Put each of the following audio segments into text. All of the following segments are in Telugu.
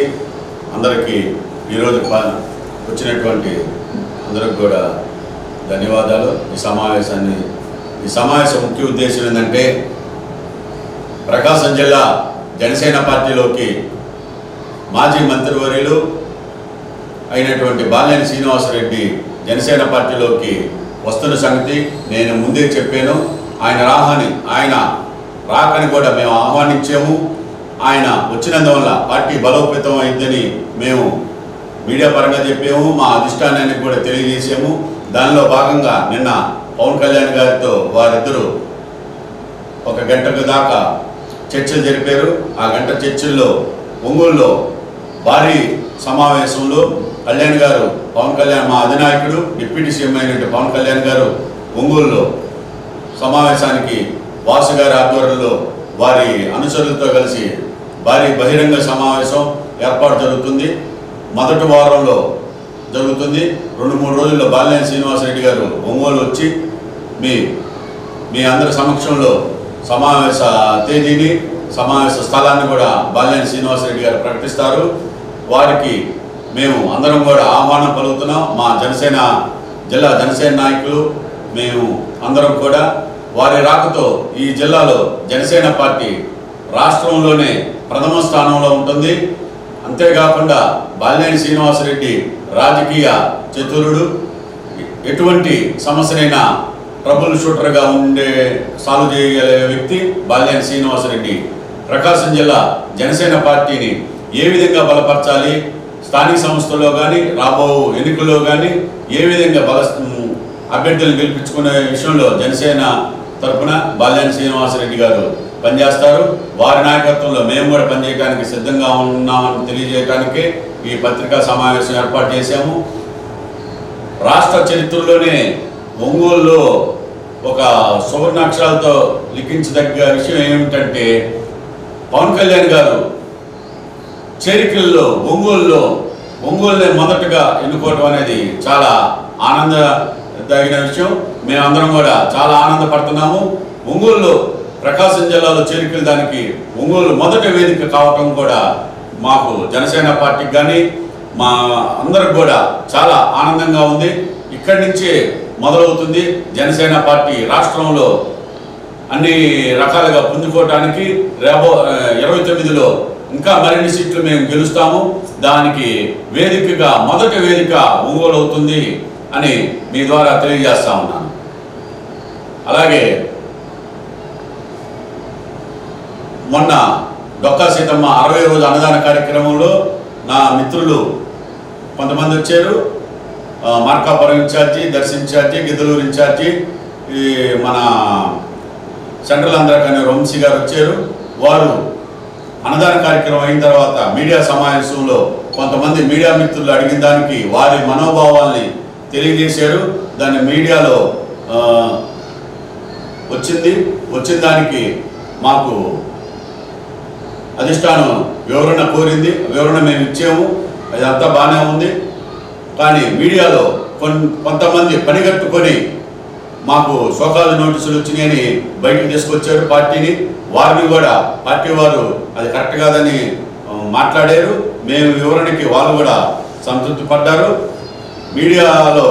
అందరికీ అందరికీ ఈరోజు వచ్చినటువంటి అందరికి కూడా ధన్యవాదాలు. ఈ సమావేశాన్ని ఈ సమావేశం ముఖ్య ఉద్దేశం ఏంటంటే ప్రకాశం జిల్లా జనసేన పార్టీలోకి మాజీ మంత్రివర్యులు అయినటువంటి బాలినేని శ్రీనివాసరెడ్డి జనసేన పార్టీలోకి వస్తున్న సంగతి నేను ముందే చెప్పాను. ఆయన రాహని ఆయన రాకని కూడా మేము ఆహ్వానించాము. ఆయన వచ్చినందువల్ల పార్టీ బలోపేతం అయిందని మేము మీడియా పరంగా చెప్పాము మా అధిష్టానానికి కూడా తెలియజేసాము దానిలో భాగంగా నిన్న పవన్ కళ్యాణ్ గారితో వారిద్దరూ ఒక గంటకు దాకా చర్చలు జరిపారు. ఆ గంట చర్చల్లో ఒంగోలులో భారీ సమావేశంలో కళ్యాణ్ గారు పవన్ కళ్యాణ్ మా అధినాయకుడు డిప్యూటీ సీఎం అయినటువంటి పవన్ కళ్యాణ్ గారు ఒంగోలులో సమావేశానికి వాసు గారి ఆధ్వర్యంలో వారి అనుచరులతో కలిసి భారీ బహిరంగ సమావేశం ఏర్పాటు జరుగుతుంది. మొదటి వారంలో జరుగుతుంది. రెండు మూడు రోజుల్లో బాలినేని శ్రీనివాసరెడ్డి గారు ఒంగోలు వచ్చి మీ మీ అందరి సమక్షంలో సమావేశ తేదీని సమావేశ స్థలాన్ని కూడా బాలినేని శ్రీనివాసరెడ్డి గారు ప్రకటిస్తారు. వారికి మేము అందరం కూడా ఆహ్వానం పలుకుతున్నాం. మా జనసేన జిల్లా జనసేన నాయకులు మేము అందరం కూడా వారి రాకతో ఈ జిల్లాలో జనసేన పార్టీ రాష్ట్రంలోనే ప్రథమ స్థానంలో ఉంటుంది. అంతేకాకుండా బాలినేని శ్రీనివాసరెడ్డి రాజకీయ చతురుడు. ఎటువంటి సమస్యనైనా ట్రబుల్ షూటర్గా ఉండే సాల్వ్ చేయగలిగే వ్యక్తి బాలినేని శ్రీనివాసరెడ్డి. ప్రకాశం జిల్లా జనసేన పార్టీని ఏ విధంగా బలపరచాలి స్థానిక సంస్థల్లో కానీ రాబో ఎన్నికల్లో కానీ ఏ విధంగా బల అభ్యర్థులను గెలిపించుకునే విషయంలో జనసేన తరఫున బాలినేని శ్రీనివాసరెడ్డి గారు పనిచేస్తారు. వారి నాయకత్వంలో మేము కూడా పనిచేయడానికి సిద్ధంగా ఉన్నామని తెలియజేయడానికి ఈ పత్రికా సమావేశం ఏర్పాటు చేశాము. రాష్ట్ర చరిత్రలోనే ఒంగోలులో ఒక సువర్ణాక్షరాలతో లిఖించదగ్గ విషయం ఏమిటంటే పవన్ కళ్యాణ్ గారు చేరికల్లో ఒంగోలులో ఒంగోలునే మొదటగా ఎన్నుకోవటం అనేది చాలా ఆనంద తగిన విషయం. మేమందరం కూడా చాలా ఆనందపడుతున్నాము. ఒంగోలులో ప్రకాశం జిల్లాలో చేరికలు దానికి ఒంగోలు మొదటి వేదిక కావటం కూడా మాకు జనసేన పార్టీకి కానీ మా అందరికి కూడా చాలా ఆనందంగా ఉంది. ఇక్కడి నుంచే మొదలవుతుంది జనసేన పార్టీ రాష్ట్రంలో అన్ని రకాలుగా పుంజుకోవటానికి రేపో ఇరవై తొమ్మిదిలో ఇంకా మరిన్ని సీట్లు మేము గెలుస్తాము. దానికి వేదికగా మొదటి వేదిక ఒంగోలు అవుతుంది అని మీ ద్వారా తెలియజేస్తా ఉన్నాను. అలాగే మొన్న డొక్కా సీతమ్మ అరవై రోజు అన్నదాన కార్యక్రమంలో నా మిత్రులు కొంతమంది వచ్చారు. Markapuram incharge Darsi incharge Giddalur incharge ఈ మన సెంట్రల్ ఆంధ్రకనే వంశీ గారు వచ్చారు. వారు అన్నదాన కార్యక్రమం అయిన తర్వాత మీడియా సమావేశంలో కొంతమంది మీడియా మిత్రులు అడిగిన దానికి వారి మనోభావాల్ని తెలియజేశారు. దాన్ని మీడియాలో వచ్చింది. వచ్చిన దానికి మాకు అధిష్టానం వివరణ కోరింది వివరణ మేము ఇచ్చాము అదంతా బాగానే ఉంది. కానీ మీడియాలో కొన్ కొంతమంది పనిగట్టుకొని మాకు సోకాలు నోటీసులు వచ్చినాయని బయటకు తీసుకొచ్చారు పార్టీని. వారిని కూడా పార్టీ వారు అది కరెక్ట్ కాదని మాట్లాడారు. మేము వివరణకి వాళ్ళు కూడా సంతృప్తి పడ్డారు. మీడియాలో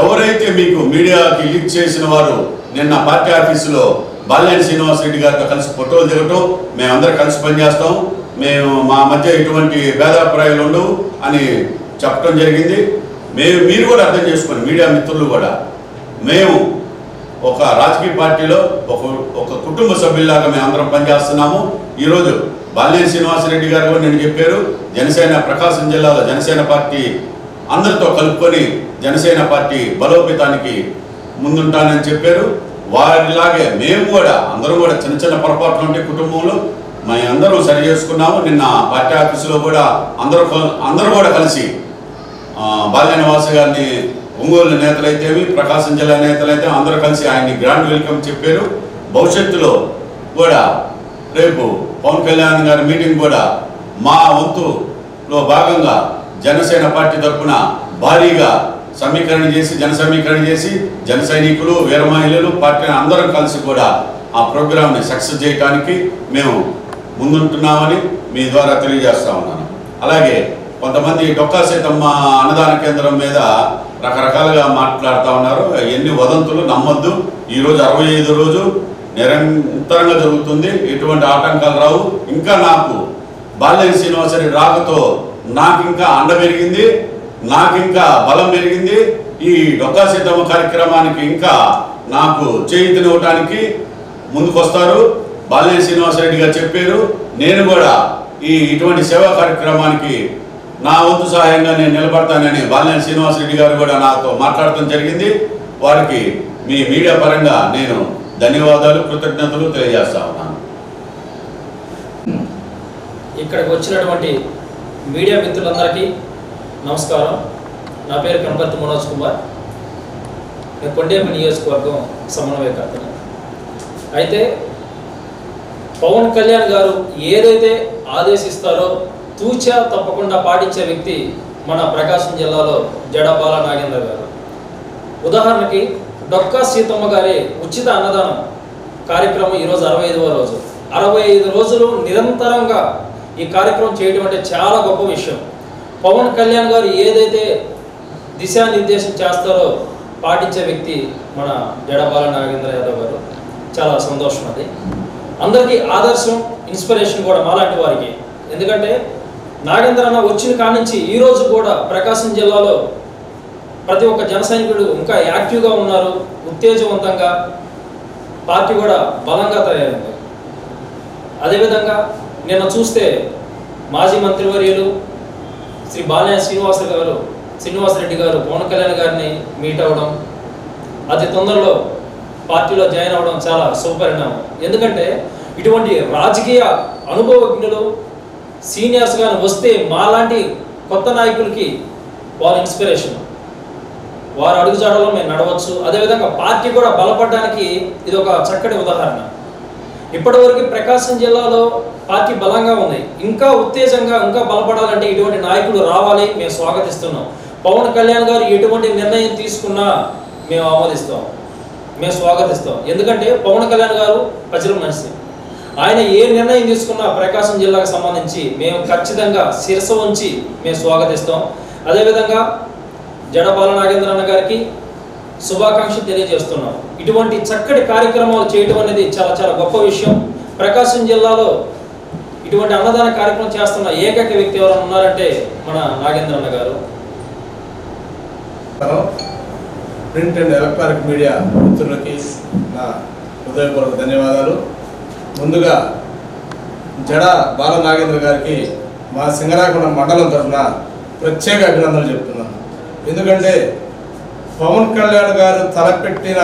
ఎవరైతే మీకు మీడియాకి లీక్ చేసిన వారు నిన్న పార్టీ ఆఫీసులో బాలినేని శ్రీనివాసరెడ్డి గారితో కలిసి ఫోటోలు దిగటం మేమందరం కలిసి పనిచేస్తాం. మేము మా మధ్య ఎటువంటి భేదాభిప్రాయాలు ఉండవు అని చెప్పడం జరిగింది. మేము మీరు కూడా అర్థం చేసుకోండి మీడియా మిత్రులు కూడా. మేము ఒక రాజకీయ పార్టీలో ఒక ఒక కుటుంబ సభ్యుల్లాగా మేము అందరం పనిచేస్తున్నాము. ఈరోజు బాలినేని శ్రీనివాసరెడ్డి గారు కూడా నేను చెప్పారు జనసేన ప్రకాశం జిల్లాలో జనసేన పార్టీ అందరితో కలుపుకొని జనసేన పార్టీ బలోపేతానికి ముందుంటానని చెప్పారు. వారిలాగే మేము కూడా అందరూ కూడా చిన్న చిన్న పొరపాట్లు ఉంటే కుటుంబంలో మేము అందరూ సరి చేసుకున్నాము. నిన్న పార్టీ ఆఫీసులో కూడా అందరూ అందరూ కూడా కలిసి ఆ, గారిని ఒంగోలు నేతలైతేవి ప్రకాశం జిల్లా నేతలైతే అందరూ కలిసి ఆయన్ని గ్రాండ్ వెల్కమ్ చెప్పారు. భవిష్యత్తులో కూడా రేపు పవన్ కళ్యాణ్ గారి మీటింగ్ కూడా మా వంతులో భాగంగా జనసేన పార్టీ తరఫున భారీగా సమీకరణ చేసి జన సమీకరణ చేసి జన సైనికులు వీర మహిళలు పార్టీ అందరం కలిసి కూడా ఆ ప్రోగ్రామ్ని సక్సెస్ చేయడానికి మేము ముందుంటున్నామని మీ ద్వారా తెలియజేస్తా ఉన్నాను. అలాగే కొంతమంది డొక్కా సీతమ్మ అన్నదాన కేంద్రం మీద రకరకాలుగా మాట్లాడుతూ ఉన్నారు. ఎన్ని వదంతులు నమ్మొద్దు. ఈరోజు అరవై ఐదు రోజు నిరంతరంగా జరుగుతుంది. ఎటువంటి ఆటంకాలు రావు. ఇంకా నాకు బాల్యం శ్రీనివాసరి రాకతో నాకు ఇంకా అండ పెరిగింది. నాకు ఇంకా బలం పెరిగింది. ఈ డొక్కా సీతమ్మ కార్యక్రమానికి ఇంకా నాకు చేయించనివ్వటానికి ముందుకొస్తారు. బాలయ్య శ్రీనివాసరెడ్డి గారు చెప్పారు. నేను కూడా ఈ ఇటువంటి సేవా కార్యక్రమానికి నా వంతు సహాయంగా నేను నిలబడతానని బాలయ్య శ్రీనివాసరెడ్డి గారు కూడా నాతో మాట్లాడటం జరిగింది. వారికి మీ మీడియా పరంగా నేను ధన్యవాదాలు కృతజ్ఞతలు తెలియజేస్తా ఉన్నాను. ఇక్కడికి వచ్చినటువంటి మీడియా మిత్రులందరికీ నమస్కారం. నా పేరు కనపర్తి మనోజ్ కుమార్. నేను కొండేపి నియోజకవర్గం సమన్వయకర్తను. అయితే పవన్ కళ్యాణ్ గారు ఏదైతే ఆదేశిస్తారో తూచా తప్పకుండా పాటించే వ్యక్తి మన ప్రకాశం జిల్లాలో జడబాల నాగేంద్ర గారు. ఉదాహరణకి డొక్కా సీతమ్మ గారి ఉచిత అన్నదానం కార్యక్రమం ఈరోజు అరవై ఐదవ రోజు. అరవై ఐదు రోజులు నిరంతరంగా ఈ కార్యక్రమం చేయడం అంటే చాలా గొప్ప విషయం. పవన్ కళ్యాణ్ గారు ఏదైతే దిశానిర్దేశం చేస్తారో పాటించే వ్యక్తి మన జడబాల నాగేంద్ర యాదవ్ గారు. చాలా సంతోషం అది. అందరికీ ఆదర్శం ఇన్స్పిరేషన్ కూడా మాలాంటి వారికి. ఎందుకంటే నాగేంద్ర అన్న వచ్చిన కానించి నుంచి కూడా ప్రకాశం జిల్లాలో ప్రతి ఒక్క జన సైనికుడు ఇంకా యాక్టివ్గా ఉన్నారు ఉత్తేజవంతంగా. పార్టీ కూడా బలంగా తయారైంది. అదేవిధంగా నిన్న చూస్తే మాజీ మంత్రివర్యులు శ్రీ బాలయ్య శ్రీనివాస గారు శ్రీనివాసరెడ్డి గారు పవన్ కళ్యాణ్ గారిని మీట్ అవ్వడం అతి తొందరలో పార్టీలో జాయిన్ అవ్వడం చాలా శుభపరిణామం ఎందుకంటే ఇటువంటి రాజకీయ అనుభవజ్ఞులు సీనియర్స్ కానీ వస్తే మాలాంటి కొత్త నాయకులకి వాళ్ళ ఇన్స్పిరేషన్. వారు అడుగుజాడలో మేము నడవచ్చు. అదేవిధంగా పార్టీ కూడా బలపడడానికి ఇది ఒక చక్కటి ఉదాహరణ. ఇప్పటివరకు ప్రకాశం జిల్లాలో పార్టీ బలంగా ఉంది. ఇంకా ఉత్తేజంగా ఇంకా బలపడాలంటే ఇటువంటి నాయకులు రావాలి. మేము స్వాగతిస్తున్నాం. పవన్ కళ్యాణ్ గారు ఎటువంటి నిర్ణయం తీసుకున్నా మేము ఆమోదిస్తాం. మేము స్వాగతిస్తాం. ఎందుకంటే పవన్ కళ్యాణ్ గారు ప్రజల మనిషి. ఆయన ఏ నిర్ణయం తీసుకున్నా ప్రకాశం జిల్లాకు సంబంధించి మేము ఖచ్చితంగా శిరస ఉంచి మేము స్వాగతిస్తాం. అదేవిధంగా జడపాల నాగేంద్ర అన్న గారికి శుభాకాంక్షలు తెలియజేస్తున్నాం. ఇటువంటి చక్కటి కార్యక్రమాలు చేయడం అనేది చాలా చాలా గొప్ప విషయం. ప్రకాశం జిల్లాలో ఇటువంటి అన్నదాన కార్యక్రమం చేస్తున్న ఏకైక వ్యక్తి ఎవరైనా ఉన్నారంటే మన నాగేంద్ర అన్న గారు ప్రింట్ అండ్ ఎలక్ట్రానిక్ మీడియా మిత్రులకి నా హృదయపూర్వక ధన్యవాదాలు. ముందుగా జడ బాల నాగేంద్ర గారికి మా సింగరాకొండ మండలం తరఫున ప్రత్యేక అభినందనలు చెప్తున్నాను. ఎందుకంటే పవన్ కళ్యాణ్ గారు తలపెట్టిన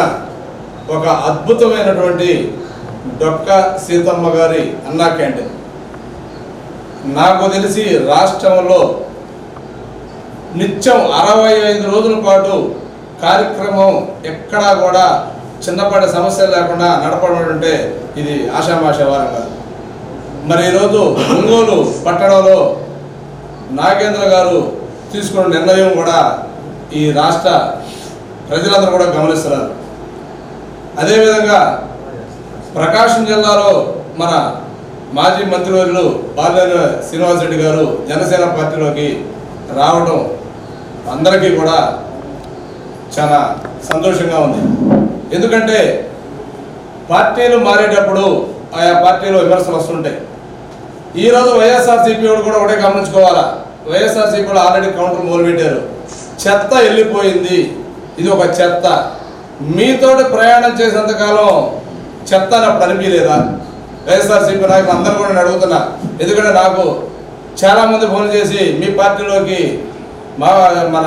ఒక అద్భుతమైనటువంటి డొక్క సీతమ్మ గారి అన్నా క్యాంటీన్. నాకు తెలిసి రాష్ట్రంలో నిత్యం అరవై ఐదు రోజుల పాటు కార్యక్రమం ఎక్కడా కూడా చిన్నపాటి సమస్యలు లేకుండా నడపడం అంటే ఇది ఆషామాష వారం కాదు. మరి ఈరోజు ఒంగోలు పట్టణంలో నాగేంద్ర గారు తీసుకున్న నిర్ణయం కూడా ఈ రాష్ట్ర ప్రజలందరూ కూడా గమనిస్తున్నారు. అదేవిధంగా ప్రకాశం జిల్లాలో మన మాజీ మంత్రివర్యులు బాలినేని శ్రీనివాసరెడ్డి గారు జనసేన పార్టీలోకి రావడం అందరికీ కూడా చాలా సంతోషంగా ఉంది. ఎందుకంటే పార్టీలు మారేటప్పుడు ఆయా పార్టీలో విమర్శలు వస్తుంటాయి. ఈరోజు వైఎస్ఆర్సీపీ వాడు కూడా ఒకటే గమనించుకోవాలా? వైఎస్ఆర్సీపీ కూడా ఆల్రెడీ కౌంటర్ మొదలుపెట్టారు. చెత్త వెళ్ళిపోయింది ఇది ఒక చెత్త. మీతోటి ప్రయాణం చేసేంతకాలం చెత్త నాకు అనిపించలేదా వైఎస్ఆర్సీపీ నాయకులు అందరూ కూడా నేను అడుగుతున్నా ఎందుకంటే నాకు చాలామంది ఫోన్ చేసి మీ పార్టీలోకి మా మన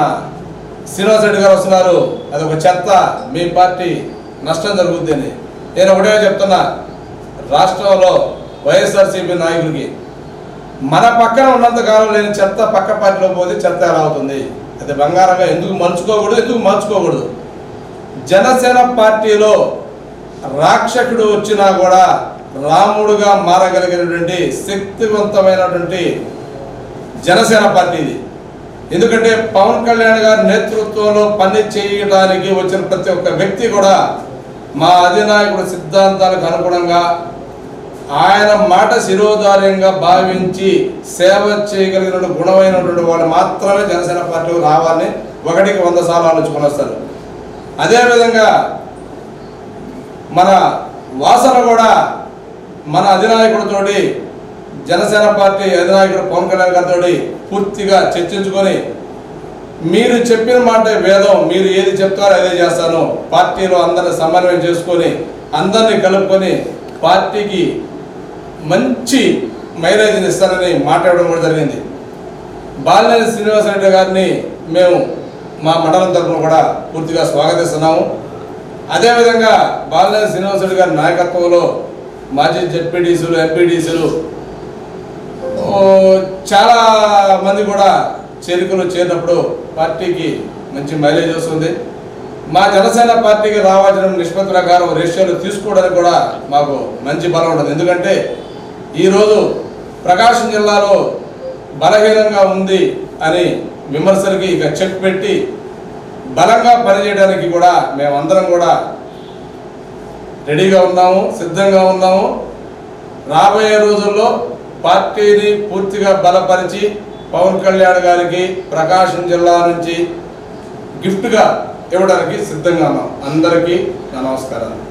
శ్రీనివాస్ రెడ్డి గారు వస్తున్నారు. అది ఒక చెత్త. మీ పార్టీ నష్టం జరుగుద్ది అని నేను ఒకటే చెప్తున్నా. రాష్ట్రంలో వైఎస్ఆర్సీపీ నాయకుడికి మన పక్కన ఉన్నంత కాలం లేని చెత్త పక్క పార్టీలో పోతే చెత్త ఎలా అవుతుంది? అది బంగారంగా ఎందుకు మలుచుకోకూడదు ఎందుకు మార్చుకోకూడదు? జనసేన పార్టీలో రాక్షకుడు వచ్చినా కూడా రాముడుగా మారగలిగినటువంటి శక్తివంతమైనటువంటి జనసేన పార్టీ ఇది. ఎందుకంటే పవన్ కళ్యాణ్ గారి నేతృత్వంలో పని చేయడానికి వచ్చిన ప్రతి ఒక్క వ్యక్తి కూడా మా అధినాయకుడు సిద్ధాంతాలకు అనుగుణంగా ఆయన మాట శిరోధార్యంగా భావించి సేవ చేయగలిగిన గుణమైనటువంటి వాళ్ళు మాత్రమే జనసేన పార్టీ రావాలని ఒకటికి వంద సార్లు ఆలోచుకొని వస్తారు. అదేవిధంగా మన వాసన కూడా మన అధినాయకుడితోటి జనసేన పార్టీ అధినాయకుడు పవన్ కళ్యాణ్ గారితో పూర్తిగా చర్చించుకొని మీరు చెప్పిన మాట వేదం మీరు ఏది చెప్తారో అదే చేస్తాను. పార్టీలో అందరిని సమన్వయం చేసుకొని అందరినీ కలుపుకొని పార్టీకి మంచి మైలేజ్ని ఇస్తానని మాట్లాడడం కూడా జరిగింది. బాలినేని శ్రీనివాసరెడ్డి గారిని మేము మా మండలం తరఫున కూడా పూర్తిగా స్వాగతిస్తున్నాము. అదేవిధంగా బాలినేని శ్రీనివాసరెడ్డి గారి నాయకత్వంలో మాజీ జెడ్పీటీసీలు ఎంపీడీసీలు చాలా మంది కూడా చేరికలు చేరినప్పుడు పార్టీకి మంచి మైలేజ్ వస్తుంది. మా జనసేన పార్టీకి రావాల్సిన నిష్పత్తి ప్రకారం రేషియోలు తీసుకోవడానికి కూడా మాకు మంచి బలం ఉంటుంది. ఎందుకంటే ఈరోజు ప్రకాశం జిల్లాలో బలహీనంగా ఉంది అని విమర్శలకి ఇక చెక్ పెట్టి బలంగా పనిచేయడానికి కూడా మేమందరం కూడా రెడీగా ఉన్నాము సిద్ధంగా ఉన్నాము. రాబోయే రోజుల్లో పార్టీని పూర్తిగా బలపరిచి పవన్ కళ్యాణ్ గారికి ప్రకాశం జిల్లా నుంచి గిఫ్ట్గా ఇవ్వడానికి సిద్ధంగా ఉన్నాం. అందరికీ నా నమస్కారాలు.